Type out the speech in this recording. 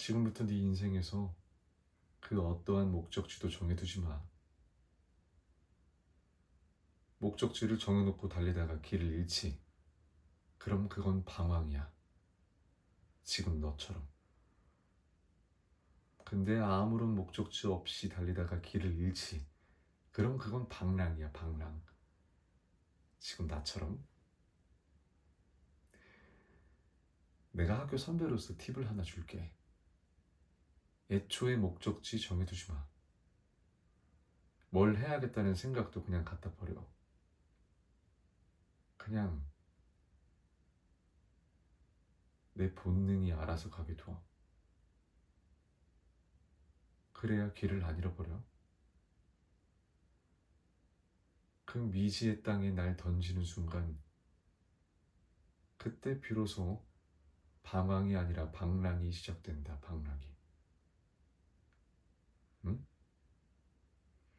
지금부터 네 인생에서 그 어떠한 목적지도 정해두지 마. 목적지를 정해놓고 달리다가 길을 잃지. 그럼 그건 방황이야. 지금 너처럼. 근데 아무런 목적지 없이 달리다가 길을 잃지. 그럼 그건 방랑이야, 방랑. 지금 나처럼. 내가 학교 선배로서 팁을 하나 줄게. 애초에 목적지 정해두지 마. 뭘 해야겠다는 생각도 그냥 갖다 버려. 그냥 내 본능이 알아서 가게 둬. 그래야 길을 안 잃어버려. 그 미지의 땅에 날 던지는 순간, 그때 비로소 방황이 아니라 방랑이 시작된다, 방랑이.